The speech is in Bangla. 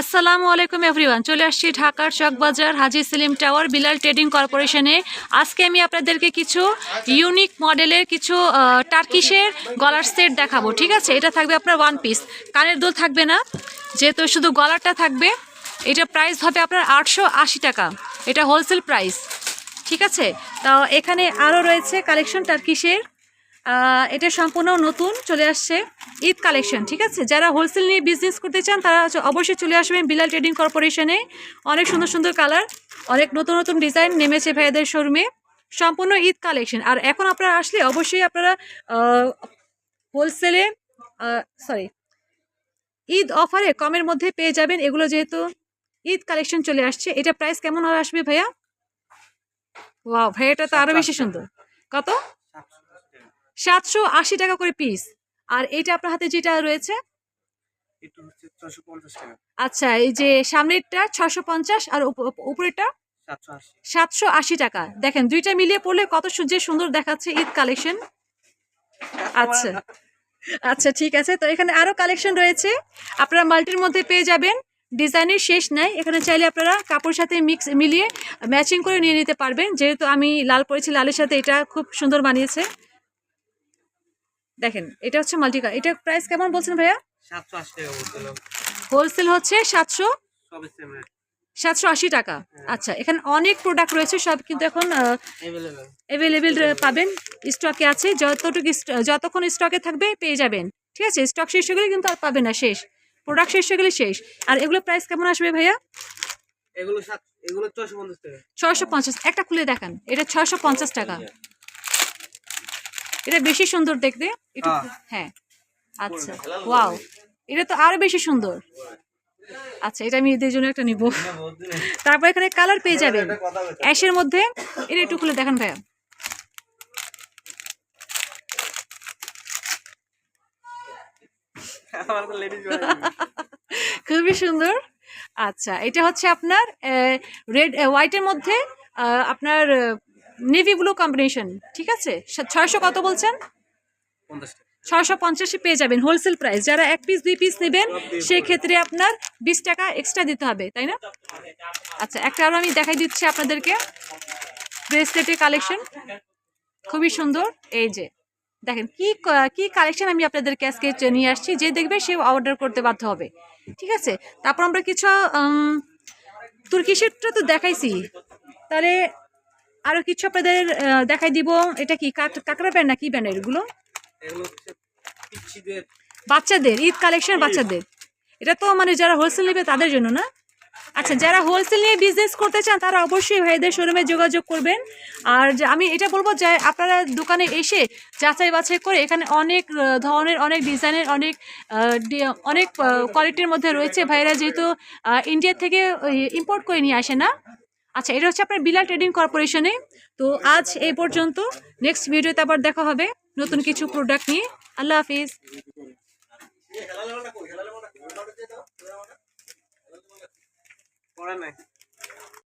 আসসালামু আলাইকুম এভরিওয়ান চলে আসছি ঢাকার চকবাজার হাজি সেলিম টাওয়ার, বিলাল ট্রেডিং কর্পোরেশনে। আজকে আমি আপনাদেরকে কিছু ইউনিক মডেলের কিছু টার্কিশের গলার সেট দেখাবো, ঠিক আছে? এটা থাকবে আপনার ওয়ান পিস কানের দুল থাকবে না, যেহেতু শুধু গলারটা থাকবে, এটা প্রাইস হবে আপনার আটশো আশি টাকা। এটা হোলসেল প্রাইস ঠিক আছে? তো এখানে আরও রয়েছে কালেকশন টার্কিশের এটা সম্পূর্ণ নতুন চলে আসছে ঈদ কালেকশন ঠিক আছে? যারা হোলসেল নিয়ে বিজনেস করতে চান তারা অবশ্যই চলে আসবেন বিলাল ট্রেডিং কর্পোরেশনে অনেক সুন্দর সুন্দর কালার অনেক নতুন নতুন ডিজাইন নেমেছে ভাইয়াদের শোরুমে সম্পূর্ণ ঈদ কালেকশন আর এখন আপনারা আসলে অবশ্যই আপনারা হোলসেলে সরি ঈদ অফারে কমের মধ্যে পেয়ে যাবেন। এগুলো যেহেতু ঈদ কালেকশন চলে আসছে এটা প্রাইস কেমন আসবে ভাইয়া? ওয়াও ভাইয়াটা তো আরও বেশি সুন্দর। কত? সাতশো আশি টাকা করে পিস আর এইটা আপনার হাতে যেটা রয়েছে? এটা আচ্ছা এই যে সামনেরটা ছশো পঞ্চাশ আর উপ- উপ- উপরেরটা? সাতশো আশি। টাকা। দেখেন দুইটা মিলিয়ে পড়লে কত যে সুন্দর দেখাচ্ছে ঈদ কালেকশন। আচ্ছা আচ্ছা ঠিক আছে। তো এখানে আরও কালেকশন রয়েছে। আপনারা মাল্টির মধ্যে পেয়ে যাবেন। ডিজাইনের শেষ নাই। এখানে চাইলে আপনারা কাপড়ের সাথে মিক্স মিলিয়ে ম্যাচিং করে নিয়ে নিতে পারবেন। যেহেতু আমি লাল পরেছি লালের সাথে এটা খুব সুন্দর বানিয়েছে। দেখেন এটা হচ্ছে মাল্টি এটা প্রাইস কেমন বলছেন ভাইয়া? হোলসেল হচ্ছে সাতশো সাতশো আশি টাকা। আচ্ছা এখানে অনেক প্রোডাক্ট রয়েছে সব কিন্তু এখন অ্যাভেলেবেল পাবেন। স্টকে আছে যতটুকু যতক্ষণ স্টকে থাকবে পেয়ে যাবেন। ঠিক আছে? স্টক শেষ হয়ে গেলে কিন্তু আর পাবে না শেষ। প্রোডাক্ট শেষ হয়ে গেলে শেষ। আর এগুলো প্রাইস কেমন আসবে ভাইয়া? এগুলো ছশো পঞ্চাশ ছয়শো পঞ্চাশ। একটা খুলে দেখান। এটা ছয়শো পঞ্চাশ টাকা। এটা বেশি সুন্দর দেখতে। একটু হ্যাঁ। হ্যাঁ। আচ্ছা। ওয়াও এটা তো আরও বেশি সুন্দর। আচ্ছা এটা আমি এদের জন্য একটা নিব। তারপর এখানে কালার পেয়ে যাবেন। অ্যাশের মধ্যে। এটা একটু খুলে দেখান ভাইয়া। খুবই সুন্দর। আচ্ছা এটা হচ্ছে আপনার রেড হোয়াইটের মধ্যে আপনার নেভি ব্লু কম্বিনেশন ঠিক আছে? ছয়শো কত বলছেন? ছয়শো পঞ্চাশে পেয়ে যাবেন হোলসেল প্রাইস যারা এক পিস দুই পিস নেবেন সেক্ষেত্রে আপনার বিশ টাকা এক্সট্রা দিতে হবে তাই না? আচ্ছা একটা আরও আমি দেখাই দিচ্ছি আপনাদেরকে। ব্রেসলেটের কালেকশন খুবই সুন্দর। এই যে দেখেন কি ক- কালেকশন আমি আপনাদেরকে আজকে নিয়ে আসছি যে দেখবে সে অর্ডার করতে বাধ্য হবে ঠিক আছে? তারপর আমরা কিছু উম, তুর্কিশেরটা তো দেখাইছি। তাহলে আরও কিছু আপনাদের দেখাই দিব। এটা কি কাক- কাঁকড়া ব্যান্ড না কি ব্যান্ড এগুলো? বাচ্চাদের ঈদ কালেকশন বাচ্চাদের। এটা তো মানে যারা হোলসেল নেবে তাদের জন্য না? আচ্ছা যারা হোলসেল নিয়ে বিজনেস করতে চান তারা অবশ্যই ভাইদের শোরুমে যোগাযোগ করবেন। আর আমি এটা বলব যে আপনারা দোকানে এসে যাচাই বাছাই করে এখানে অনেক ধরনের অনেক ডিজাইনের অনেক অনেক কোয়ালিটির মধ্যে রয়েছে। ভাইরা যেহেতু ইন্ডিয়া থেকে ইম্পোর্ট করে নিয়ে আসে না? আচ্ছা এটা হচ্ছে আপনার বিলাল ট্রেডিং কর্পোরেশনে। তো আজ এই পর্যন্ত নেক্সট ভিডিওতে আবার দেখা হবে নতুন কিছু প্রোডাক্ট নিয়ে। আল্লাহ হাফিজ।